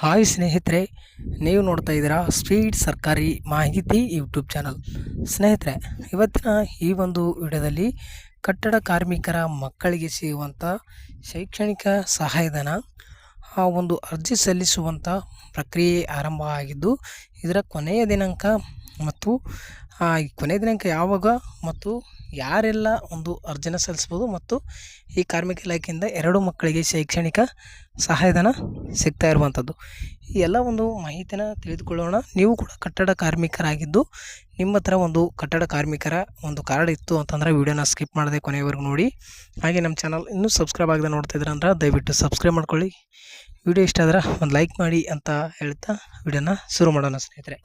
Hi ಸ್ನೇಹಿತರೆ, ನೀವು ನೋಡ್ತಾ ಇದ್ದೀರಾ ಸ್ಪೀಡ್ ಸರ್ಕಾರಿ ಮಾಹಿತಿ ಯೂಟ್ಯೂಬ್ ಚಾನಲ್. ಸ್ನೇಹಿತರೆ, ಇವತ್ತಿನ ಈ ಒಂದು ವಿಡಿಯೋದಲ್ಲಿ ಕಟ್ಟಡ ಕಾರ್ಮಿಕರ ಮಕ್ಕಳಿಗೆ ಸಿಗುವಂಥ ಶೈಕ್ಷಣಿಕ ಸಹಾಯಧನ, ಆ ಒಂದು ಅರ್ಜಿ ಸಲ್ಲಿಸುವಂಥ ಪ್ರಕ್ರಿಯೆ ಆರಂಭ ಆಗಿದ್ದು ಇದರ ಕೊನೆಯ ದಿನಾಂಕ ಮತ್ತು ಈ ಕೊನೆಯ ದಿನಾಂಕ ಯಾವಾಗ ಮತ್ತು ಯಾರೆಲ್ಲ ಒಂದು ಅರ್ಜಿನ ಸಲ್ಲಿಸ್ಬೋದು ಮತ್ತು ಈ ಕಾರ್ಮಿಕ ಇಲಾಖೆಯಿಂದ ಎರಡು ಮಕ್ಕಳಿಗೆ ಶೈಕ್ಷಣಿಕ ಸಹಾಯಧನ ಸಿಗ್ತಾ ಇರುವಂಥದ್ದು. ಈ ಎಲ್ಲ ಒಂದು ಮಾಹಿತಿನ ತಿಳಿದುಕೊಳ್ಳೋಣ. ನೀವು ಕೂಡ ಕಟ್ಟಡ ಕಾರ್ಮಿಕರಾಗಿದ್ದು ನಿಮ್ಮ ಹತ್ರ ಒಂದು ಕಟ್ಟಡ ಕಾರ್ಮಿಕರ ಒಂದು ಕಾರ್ಡ್ ಇತ್ತು ಅಂತಂದರೆ ವೀಡಿಯೋನ ಸ್ಕಿಪ್ ಮಾಡದೆ ಕೊನೆಯವರೆಗೂ ನೋಡಿ. ಹಾಗೆ ನಮ್ಮ ಚಾನಲ್ ಇನ್ನೂ ಸಬ್ಸ್ಕ್ರೈಬ್ ಆಗದೆ ನೋಡ್ತಾ ಇದ್ದೀರ ಅಂದ್ರೆ ದಯವಿಟ್ಟು ಸಬ್ಸ್ಕ್ರೈಬ್ ಮಾಡ್ಕೊಳ್ಳಿ. ವಿಡಿಯೋ ಇಷ್ಟ ಆದ್ರೆ ಒಂದು ಲೈಕ್ ಮಾಡಿ ಅಂತ ಹೇಳ್ತಾ ವಿಡಿಯೋನ ಶುರು ಮಾಡೋಣ ಸ್ನೇಹಿತರೆ.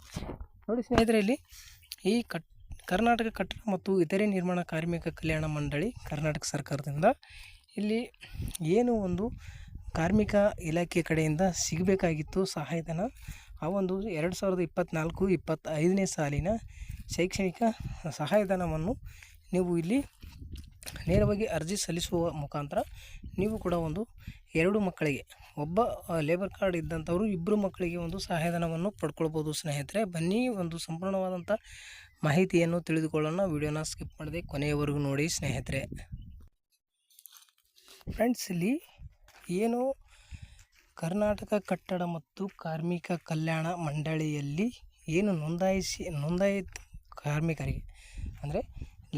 ನೋಡಿ ಸ್ನೇಹಿತರೆ, ಇಲ್ಲಿ ಈ ಕಟ್, ಕರ್ನಾಟಕ ಕಟ್ಟಡ ಮತ್ತು ಇತರೆ ನಿರ್ಮಾಣ ಕಾರ್ಮಿಕ ಕಲ್ಯಾಣ ಮಂಡಳಿ ಕರ್ನಾಟಕ ಸರ್ಕಾರದಿಂದ ಇಲ್ಲಿ ಏನು ಒಂದು ಕಾರ್ಮಿಕ ಇಲಾಖೆ ಕಡೆಯಿಂದ ಸಿಗಬೇಕಾಗಿತ್ತು ಸಹಾಯಧನ, ಆ ಒಂದು ಎರಡು ಸಾವಿರದ ಇಪ್ಪತ್ತ್ನಾಲ್ಕು ಇಪ್ಪತ್ತೈದನೇ ಸಾಲಿನ ಶೈಕ್ಷಣಿಕ ಸಹಾಯಧನವನ್ನು ನೀವು ಇಲ್ಲಿ ನೇರವಾಗಿ ಅರ್ಜಿ ಸಲ್ಲಿಸುವ ಮುಖಾಂತರ ನೀವು ಕೂಡ ಒಂದು ಎರಡು ಮಕ್ಕಳಿಗೆ ಒಬ್ಬ ಲೇಬರ್ ಕಾರ್ಡ್ ಇದ್ದಂಥವರು ಇಬ್ಬರು ಮಕ್ಕಳಿಗೆ ಒಂದು ಸಹಾಯಧನವನ್ನು ಪಡ್ಕೊಳ್ಬೋದು. ಸ್ನೇಹಿತರೆ, ಬನ್ನಿ, ಒಂದು ಸಂಪೂರ್ಣವಾದಂಥ ಮಾಹಿತಿಯನ್ನು ತಿಳಿದುಕೊಳ್ಳೋಣ. ವಿಡಿಯೋನ ಸ್ಕಿಪ್ ಮಾಡದೆ ಕೊನೆಯವರೆಗೂ ನೋಡಿ ಸ್ನೇಹಿತರೆ. ಫ್ರೆಂಡ್ಸ್, ಇಲ್ಲಿ ಏನು ಕರ್ನಾಟಕ ಕಟ್ಟಡ ಮತ್ತು ಕಾರ್ಮಿಕ ಕಲ್ಯಾಣ ಮಂಡಳಿಯಲ್ಲಿ ಏನು ನೋಂದಾಯಿಸಿ, ನೋಂದಾಯಿತ ಕಾರ್ಮಿಕರಿಗೆ, ಅಂದರೆ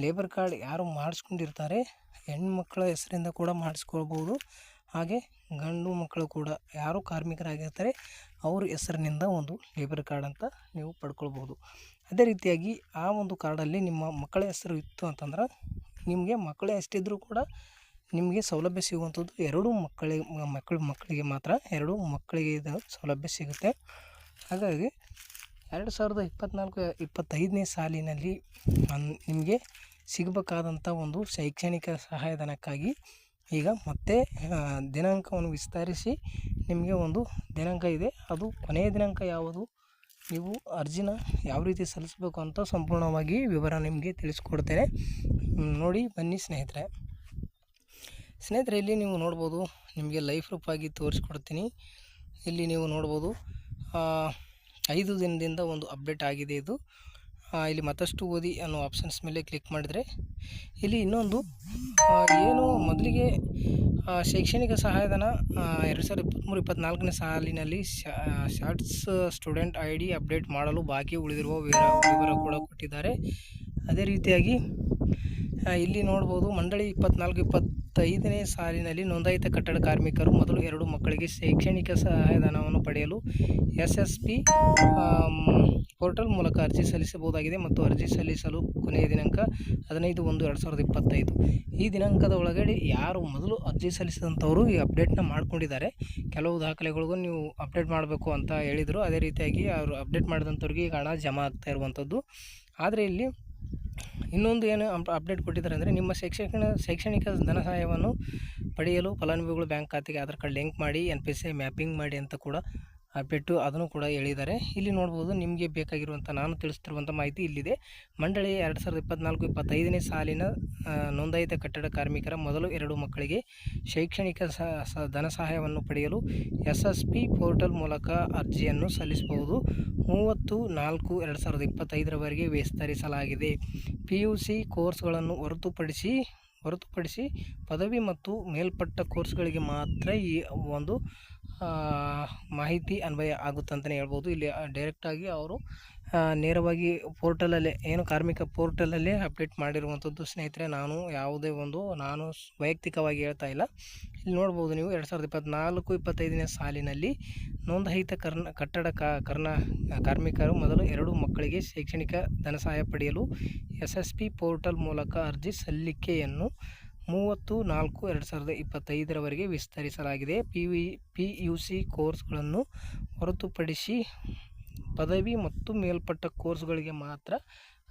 ಲೇಬರ್ ಕಾರ್ಡ್ ಯಾರು ಮಾಡಿಸ್ಕೊಂಡಿರ್ತಾರೆ ಹೆಣ್ಮಕ್ಳ ಹೆಸರಿಂದ ಕೂಡ ಮಾಡಿಸ್ಕೊಳ್ಬೋದು. ಹಾಗೆ ಗಂಡು ಮಕ್ಕಳು ಕೂಡ ಯಾರು ಕಾರ್ಮಿಕರಾಗಿರ್ತಾರೆ, ಅವ್ರ ಹೆಸರಿನಿಂದ ಒಂದು ಲೇಬರ್ ಕಾರ್ಡ್ ಅಂತ ನೀವು ಪಡ್ಕೊಳ್ಬೋದು ಅದೇ ರೀತಿಯಾಗಿ ಆ ಒಂದು ಕಾರ್ಡಲ್ಲಿ ನಿಮ್ಮ ಮಕ್ಕಳ ಹೆಸರು ಇತ್ತು ಅಂತಂದ್ರೆ, ನಿಮಗೆ ಮಕ್ಕಳೇ ಎಷ್ಟಿದ್ರೂ ಕೂಡ ನಿಮಗೆ ಸೌಲಭ್ಯ ಸಿಗುವಂಥದ್ದು ಎರಡು ಮಕ್ಕಳಿಗೆ ಮಕ್ಕಳು ಮಕ್ಕಳಿಗೆ ಮಾತ್ರ ಎರಡು ಮಕ್ಕಳಿಗೆ ಇದು ಸೌಲಭ್ಯ ಸಿಗುತ್ತೆ. ಹಾಗಾಗಿ ಎರಡು ಸಾವಿರದ ಇಪ್ಪತ್ತ್ನಾಲ್ಕು ಇಪ್ಪತ್ತೈದನೇ ಸಾಲಿನಲ್ಲಿ ನಿಮಗೆ ಸಿಗಬೇಕಾದಂಥ ಒಂದು ಶೈಕ್ಷಣಿಕ ಸಹಾಯಧನಕ್ಕಾಗಿ ಈಗ ಮತ್ತೆ ದಿನಾಂಕವನ್ನು ವಿಸ್ತರಿಸಿ ನಿಮಗೆ ಒಂದು ದಿನಾಂಕ ಇದೆ. ಅದು ಕೊನೆಯ ದಿನಾಂಕ ಯಾವುದು? ನೀವು ಅರ್ಜಿನ ಯಾವ ರೀತಿ ಸಲ್ಲಿಸಬೇಕು ಅಂತ ಸಂಪೂರ್ಣವಾಗಿ ವಿವರ ನಿಮಗೆ ತಿಳಿಸ್ಕೊಡ್ತೇನೆ. ನೋಡಿ, ಬನ್ನಿ ಸ್ನೇಹಿತರೆ. ಸ್ನೇಹಿತರೆ, ಇಲ್ಲಿ ನೀವು ನೋಡ್ಬೋದು, ನಿಮಗೆ ಲೈಫ್ ರೂಪಾಗಿ ತೋರಿಸ್ಕೊಡ್ತೀನಿ. ಇಲ್ಲಿ ನೀವು ನೋಡ್ಬೋದು ಐದು ದಿನದಿಂದ ಒಂದು ಅಪ್ಡೇಟ್ ಆಗಿದೆ ಇದು. ಇಲ್ಲಿ ಮತ್ತಷ್ಟು ಓದಿ ಅನ್ನೋ ಆಪ್ಷನ್ಸ್ ಮೇಲೆ ಕ್ಲಿಕ್ ಮಾಡಿದರೆ ಇಲ್ಲಿ ಇನ್ನೊಂದು ಏನು ಮೊದಲಿಗೆ ಶೈಕ್ಷಣಿಕ ಸಹಾಯಧನ ಎರಡು ಸಾವಿರದ ಇಪ್ಪತ್ತ್ಮೂರು, ಇಪ್ಪತ್ತ್ನಾಲ್ಕನೇ ಸಾಲಿನಲ್ಲಿ SATS student I D update ಮಾಡಲು ಬಾಕಿ ಉಳಿದಿರುವ ವಿವರ ವಿವರ ಕೂಡ ಕೊಟ್ಟಿದ್ದಾರೆ. ಅದೇ ರೀತಿಯಾಗಿ ಇಲ್ಲಿ ನೋಡ್ಬೋದು, ಮಂಡಳಿ ಇಪ್ಪತ್ನಾಲ್ಕು ಇಪ್ಪತ್ತೈದನೇ ಸಾಲಿನಲ್ಲಿ ನೋಂದಾಯಿತ ಕಟ್ಟಡ ಕಾರ್ಮಿಕರು ಮೊದಲು ಎರಡು ಮಕ್ಕಳಿಗೆ ಶೈಕ್ಷಣಿಕ ಸಹಾಯಧನವನ್ನು ಪಡೆಯಲು ಎಸ್ ಎಸ್ ಪಿ ಪೋರ್ಟಲ್ ಮೂಲಕ ಅರ್ಜಿ ಸಲ್ಲಿಸಬಹುದಾಗಿದೆ ಮತ್ತು ಅರ್ಜಿ ಸಲ್ಲಿಸಲು ಕೊನೆಯ ದಿನಾಂಕ ಹದಿನೈದು ಒಂದು ಎರಡು ಸಾವಿರದ ಇಪ್ಪತ್ತೈದು. ಈ ದಿನಾಂಕದ ಒಳಗಡೆ ಯಾರು ಮೊದಲು ಅರ್ಜಿ ಸಲ್ಲಿಸಿದಂಥವರು ಈ ಅಪ್ಡೇಟ್ನ ಮಾಡ್ಕೊಂಡಿದ್ದಾರೆ. ಕೆಲವು ದಾಖಲೆಗಳಿಗೂ ನೀವು ಅಪ್ಡೇಟ್ ಮಾಡಬೇಕು ಅಂತ ಹೇಳಿದರು. ಅದೇ ರೀತಿಯಾಗಿ ಅವರು ಅಪ್ಡೇಟ್ ಮಾಡಿದಂಥವ್ರಿಗೆ ಈಗ ಹಣ ಜಮಾ ಆಗ್ತಾ ಇರುವಂಥದ್ದು. ಆದರೆ ಇಲ್ಲಿ ಇನ್ನೊಂದು ಏನು ಅಪ್- ಅಪ್ಡೇಟ್ ಕೊಟ್ಟಿದ್ದಾರೆ ಅಂದರೆ ನಿಮ್ಮ ಶೈಕ್ಷಣಿಕ ಶೈಕ್ಷಣಿಕ ಧನಸಹಾಯವನ್ನು ಪಡೆಯಲು ಫಲಾನುಭವಿಗಳು ಬ್ಯಾಂಕ್ ಖಾತೆಗೆ ಆಧಾರ್ ಕಾರ್ಡ್ ಲಿಂಕ್ ಮಾಡಿ, ಎನ್ ಪಿ ಸಿ ಮ್ಯಾಪಿಂಗ್ ಮಾಡಿ ಅಂತ ಕೂಡ ಅಪ್ಡೇಟು ಅದನ್ನು ಕೂಡ ಹೇಳಿದ್ದಾರೆ ಇಲ್ಲಿ ನೋಡ್ಬೋದು ನಿಮಗೆ ಬೇಕಾಗಿರುವಂಥ ನಾನು ತಿಳಿಸ್ತಿರುವಂಥ ಮಾಹಿತಿ ಇಲ್ಲಿದೆ. ಮಂಡಳಿ ಎರಡು ಸಾವಿರದ ಇಪ್ಪತ್ನಾಲ್ಕು ಇಪ್ಪತ್ತೈದನೇ ಸಾಲಿನ ನೋಂದಾಯಿತ ಕಟ್ಟಡ ಕಾರ್ಮಿಕರ ಮೊದಲು ಎರಡು ಮಕ್ಕಳಿಗೆ ಶೈಕ್ಷಣಿಕ ಸ, ಸ- ಧನ ಸಹಾಯವನ್ನು ಪಡೆಯಲು ಎಸ್ ಎಸ್ ಪಿ ಪೋರ್ಟಲ್ ಮೂಲಕ ಅರ್ಜಿಯನ್ನು ಸಲ್ಲಿಸಬಹುದು. ಮೂವತ್ತು ನಾಲ್ಕು ಎರಡು ಸಾವಿರದ ಇಪ್ಪತ್ತೈದರವರೆಗೆ ವಿಸ್ತರಿಸಲಾಗಿದೆ. ಪಿ ಯು ಸಿ ಕೋರ್ಸ್ಗಳನ್ನು ಹೊರತುಪಡಿಸಿ ಹೊರತುಪಡಿಸಿ ಪದವಿ ಮತ್ತು ಮೇಲ್ಪಟ್ಟ ಕೋರ್ಸ್ಗಳಿಗೆ ಮಾತ್ರ ಈ ಒಂದು ಮಾಹಿತಿ ಅನ್ವಯ ಆಗುತ್ತೆ ಅಂತಲೇ ಹೇಳ್ಬೋದು. ಇಲ್ಲಿ ಡೈರೆಕ್ಟಾಗಿ ಅವರು ನೇರವಾಗಿ ಪೋರ್ಟಲಲ್ಲೇ, ಏನು ಕಾರ್ಮಿಕ ಪೋರ್ಟಲಲ್ಲೇ ಅಪ್ಡೇಟ್ ಮಾಡಿರುವಂಥದ್ದು ಸ್ನೇಹಿತರೆ, ನಾನು ಯಾವುದೇ ಒಂದು, ನಾನು ವೈಯಕ್ತಿಕವಾಗಿ ಹೇಳ್ತಾ ಇಲ್ಲ. ಇಲ್ಲಿ ನೋಡ್ಬೋದು ನೀವು, ಎರಡು ಸಾವಿರದ ಇಪ್ಪತ್ತ್ನಾಲ್ಕು ಇಪ್ಪತ್ತೈದನೇ ಸಾಲಿನಲ್ಲಿ ನೋಂದಾಯಿತ ಕರ್ನ, ಕಟ್ಟಡ ಕರ್ನ, ಕಾರ್ಮಿಕರು ಮೊದಲು ಎರಡು ಮಕ್ಕಳಿಗೆ ಶೈಕ್ಷಣಿಕ ಧನ ಸಹಾಯ ಪಡೆಯಲು ಎಸ್ ಎಸ್ ಪಿ ಪೋರ್ಟಲ್ ಮೂಲಕ ಅರ್ಜಿ ಸಲ್ಲಿಕೆಯನ್ನು ಮೂವತ್ತು, ನಾಲ್ಕು, ಎರಡು ಸಾವಿರದ ಇಪ್ಪತ್ತೈದರವರೆಗೆ ವಿಸ್ತರಿಸಲಾಗಿದೆ. P V P U C ಕೋರ್ಸ್ಗಳನ್ನು ಹೊರತುಪಡಿಸಿ ಪದವಿ ಮತ್ತು ಮೇಲ್ಪಟ್ಟ ಕೋರ್ಸ್ಗಳಿಗೆ ಮಾತ್ರ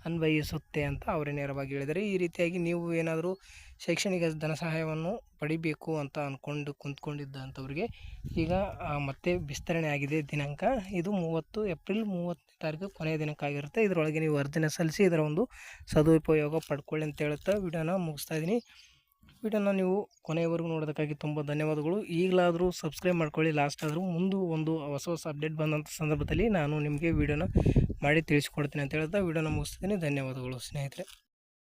ಅನ್ವಯಿಸುತ್ತೆ ಅಂತ ಅವರೇ ನೇರವಾಗಿ ಹೇಳಿದ್ದಾರೆ. ಈ ರೀತಿಯಾಗಿ ನೀವು ಏನಾದರೂ ಶೈಕ್ಷಣಿಕ ಧನ ಸಹಾಯವನ್ನು ಪಡಿಬೇಕು ಅಂತ ಅಂದ್ಕೊಂಡು ಕುಂತ್ಕೊಂಡಿದ್ದಂಥವ್ರಿಗೆ ಈಗ ಮತ್ತೆ ವಿಸ್ತರಣೆ ಆಗಿದೆ ದಿನಾಂಕ. ಇದು ಮೂವತ್ತು, ಏಪ್ರಿಲ್ ಮೂವತ್ತನೇ ತಾರೀಕು ಕೊನೆಯ ದಿನಾಂಕ ಆಗಿರುತ್ತೆ ಇದರೊಳಗೆ ನೀವು ಅರ್ಜಿನ ಸಲ್ಲಿಸಿ ಇದರ ಒಂದು ಸದುಪಯೋಗ ಪಡ್ಕೊಳ್ಳಿ ಅಂತ ಹೇಳುತ್ತಾ ವಿಡಿಯೋನ ಮುಗಿಸ್ತಾ ಇದ್ದೀನಿ. ವಿಡಿಯೋನ ನೀವು ಕೊನೆಯವರೆಗೂ ನೋಡೋದಕ್ಕಾಗಿ ತುಂಬ ಧನ್ಯವಾದಗಳು. ಈಗಲಾದರೂ ಸಬ್ಸ್ಕ್ರೈಬ್ ಮಾಡ್ಕೊಳ್ಳಿ ಲಾಸ್ಟ್ ಆದರೂ ಮುಂದೆ ಒಂದು ಹೊಸ ಹೊಸ ಅಪ್ಡೇಟ್ ಬಂದಂಥ ಸಂದರ್ಭದಲ್ಲಿ ನಾನು ನಿಮಗೆ ವಿಡಿಯೋನ ಮಾಡಿ ತಿಳಿಸ್ಕೊಡ್ತೀನಿ ಅಂತ ಹೇಳ್ತಾ ವಿಡಿಯೋನ ಮುಗಿಸ್ತೀನಿ ಧನ್ಯವಾದಗಳು ಸ್ನೇಹಿತರೆ.